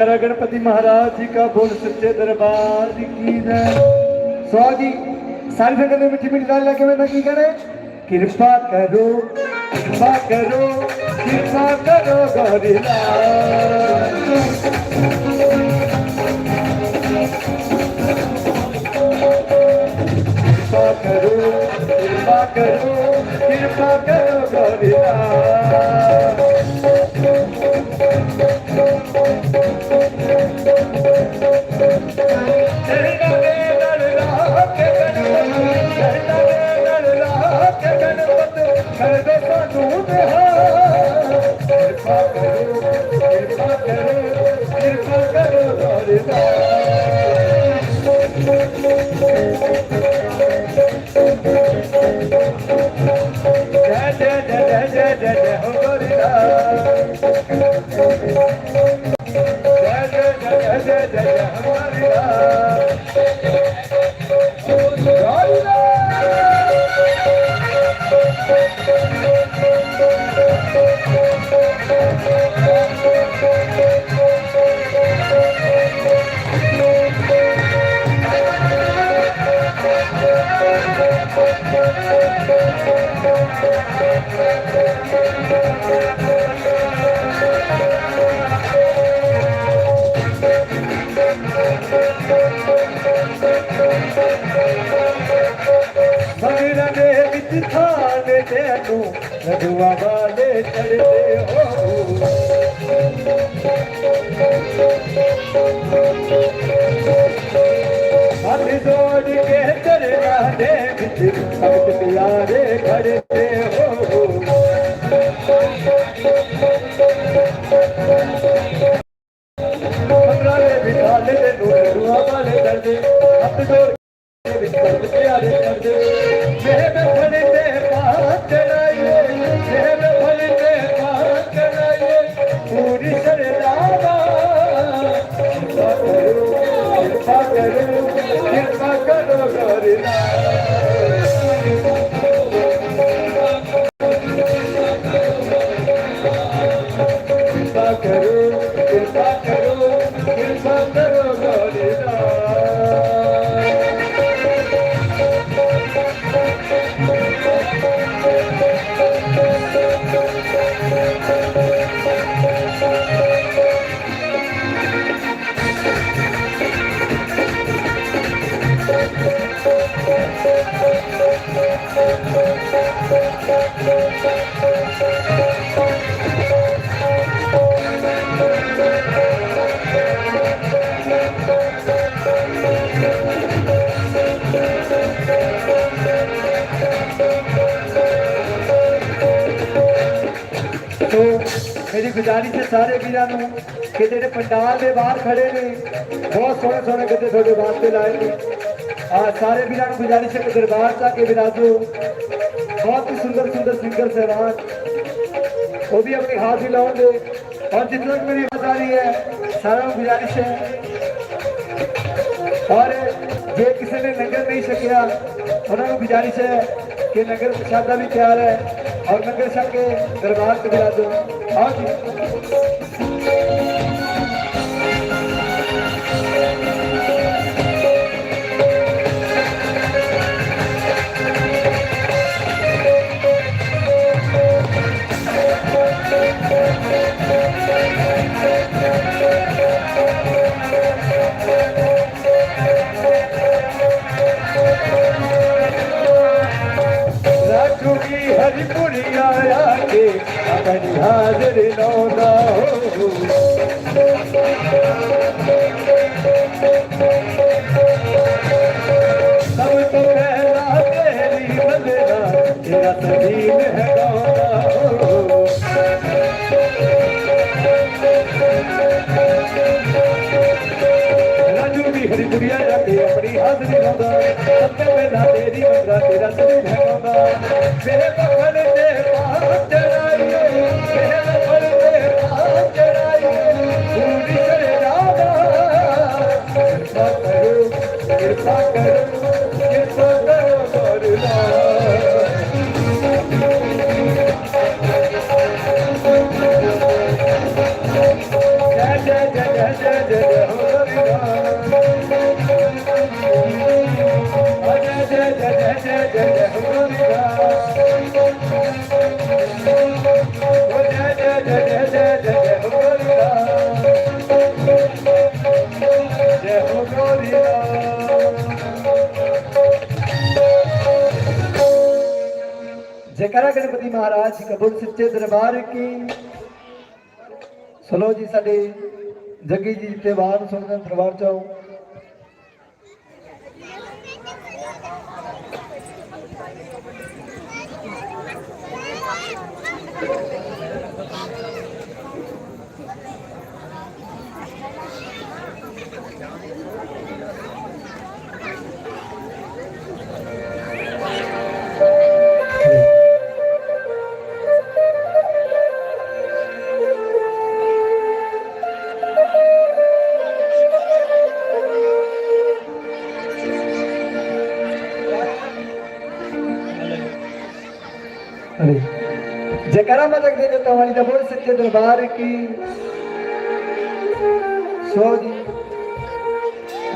गणपति महाराज जी का बोल सच्चे दरबार की स्वागी सारी संगत में मिठी मिठी डाल लगे मैं की करे? कृपा करो कृपा करो कृपा करो गौरी जय हमारे اڄ واري گهر دور کي پياري گهر ਕਰਦੇ ਹੱਥ ਜੋੜ ਕੇ ਵਿੱਚ ਭਗਤ ਪਿਆਰੇ ਕਰਦੇ ਮੇਰੇ ਫੜੇ ਤੇ ਪਾ ਚੜਾਈਏ ਮੇਰੇ ਫੜੇ ਤੇ ਪਾ ਚੜਾਈਏ ਪੂਰੀ ਸਰਦਾਵਾ ਕਿਰਪਾ ਕਰੋ ਕਿਰਪਾ ਕਰੋ ਕਿਰਪਾ ਕਰੋ ਗੋਰੀਦਾ ਮੇਰੀ ਗੁਜ਼ਾਰਿਸ਼ ਹੈ ਸਾਰੇ ਵੀਰਾਂ ਨੂੰ ਕਿ ਜਿਹੜੇ ਪੰਡਾਲ ਦੇ ਬਾਹਰ ਖੜੇ ਨੇ ਬਹੁਤ ਸੋਹਣੇ ਸੋਹਣੇ ਗੱਦੇ ਤੁਹਾਡੇ ਵਾਸਤੇ ਲਾਏ ਨੇ ਆ ਸਾਰੇ ਵੀਰਾਂ ਨੂੰ ਗੁਜ਼ਾਰਿਸ਼ ਹੈ ਕਿ ਦਰਬਾਰ ਚ ਆ ਕੇ ਵਿਰਾਜੋ ਬਹੁਤ ਹੀ ਸੁੰਦਰ ਸੁੰਦਰ ਸਿੰਗਰ ਸਹਿਬਾਨ ਉਹ ਵੀ ਆਪਣੇ ਹਾਜ਼ਰੀ ਲਾਉਂਗੇ ਔਰ ਜਿਤਨਾ ਤੱਕ ਮੇਰੀ ਆਵਾਜ਼ ਆ ਰਹੀ ਹੈ ਸਾਰਿਆਂ ਨੂੰ ਗੁਜ਼ਾਰਿਸ਼ ਹੈ ਔਰ ਜੇ ਕਿਸੇ ਨੇ ਲੰਗਰ ਨਹੀਂ ਛਕਿਆ ਉਹਨਾਂ ਨੂੰ ਗੁਜ਼ਾਰਿਸ਼ ਹੈ ਕਿ ਲੰਗਰ ਪ੍ਰਸ਼ਾਦਾ ਵੀ ਤਿਆਰ ਹੈ ਔਰ ਲੰਗਰ ਛਕ ਕੇ ਦਰਬਾਰ ਤੇ Yeah, yeah. ਕੇ ਆਪਣੀ ਹਾਜ਼ਰ ਨੌਦਾ ਹੋ। ਸਭ ਤੋਂ ਪਹਿਲਾ ਤੇਰੀ ਬੰਦਨਾ ਤੇਰਾ ਤਦੀਨ ਹੈ ਗਾਉਂਦਾ ਹੋ। ਰਾਜੂ ਵੀ ਹਰੀ ਦੁਨੀਆ ਜਾ ਕੇ ਆਪਣੀ ਹਾਜ਼ਰੀ ਲਾਉਂਦਾ। ਸਭ ਤੋਂ ਪਹਿਲਾਂ ਤੇਰੀ ਬੰਦਾ ਤੇਰਾ ਸਦੀਨ ਹੈ ਗਾਉਂਦਾ ਮੇਰੇ ਬਖਲ ਤੇ ਪਾਪ yeah, yeah. ਜੈਕਾਰਾ ਗਣਪਤੀ ਮਹਾਰਾਜ ਜੀ ਕਬੂਲ ਸੱਚੇ ਦਰਬਾਰ ਕੀ, ਸੁਣੋ ਜੀ ਸਾਡੇ ਜੱਗੀ ਜੀ ਤੇ ਬਾਹਰ ਸੁਣਨ ਦਰਬਾਰ ਚ। ਆਓ ਅਰੇ ਜੈਕਾਰਾ ਮਦਕ ਦੇ ਦਿੱਤਾ ਵਾਲੀ ਦਾ ਬੋਲ ਸੱਚੇ ਦਰਬਾਰ ਕੀ। ਸੋ ਜੀ।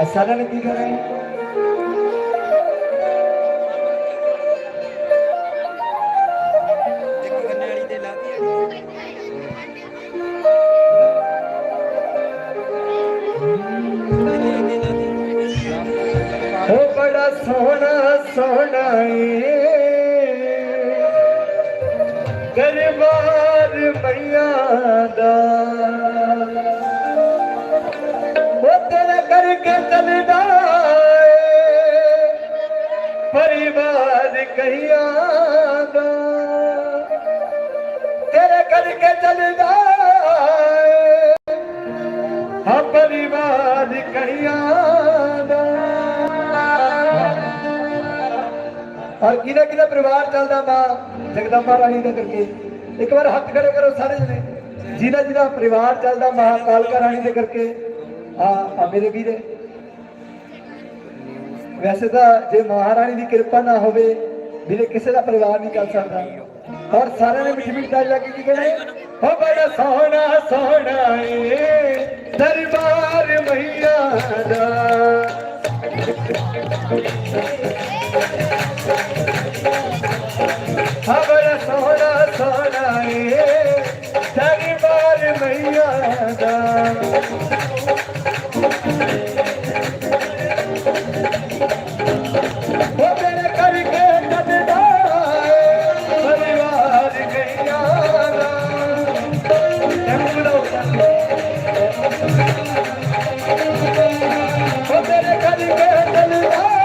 ਆ ਸਾਰਿਆਂ ਨੇ ਕੀ ਮਈਆ ਦਾ। ਉਹ ਕਰਕੇ ਚੱਲਦਾ ਪਰਿਵਾਰ ਕਈਆਂ ਦਾ। ਤੇਰੇ ਕਰਕੇ ਚੱਲਦਾ ਹਾਂ ਪਰਿਵਾਰ ਕਈਆਂ ਦਾ। ਔਰ ਕਿਹਦਾ ਕਿਹਦਾ ਪਰਿਵਾਰ ਚੱਲਦਾ ਮਾਂ? ਜਗਦੰਬਾ ਰਾਣੀ ਦਾ ਕਰਕੇ। ਇੱਕ ਵਾਰ ਹੱਥ ਖੜੇ ਕਰੋ ਸਾਰੇ ਜਣੇ। ਜਿਹਦਾ ਜਿਹਦਾ ਪਰਿਵਾਰ ਚੱਲਦਾ ਮਾਂ ਰਾਣੀ ਦੇ ਕਰਕੇ। ਆ ਆ ਮੇਰੇ ਵੀਰੇ। ਵੈਸੇ ਤਾਂ ਜੇ ਮਹਾਰਾਣੀ ਦੀ ਕਿਰਪਾ ਨਾ ਹੋਵੇ, ਵੀਰੇ ਕਿਸੇ ਦਾ ਪਰਿਵਾਰ ਨਹੀਂ ਚੱਲ ਸਕਦਾ। ਔਰ ਸਾਰਿਆਂ ਨੇ ਮਿੱਠੀ ਮਿੱਠੀ ਤਾਲੀ ਲਾ ਕੇ ਕਹਿੰਦੇ ਹੋ? ਬੜਾ ਸੋਹਣਾ ਸੋਹਣਾ ਏ, ਦਰਬਾਰ ਮਈਆ ਦਾ।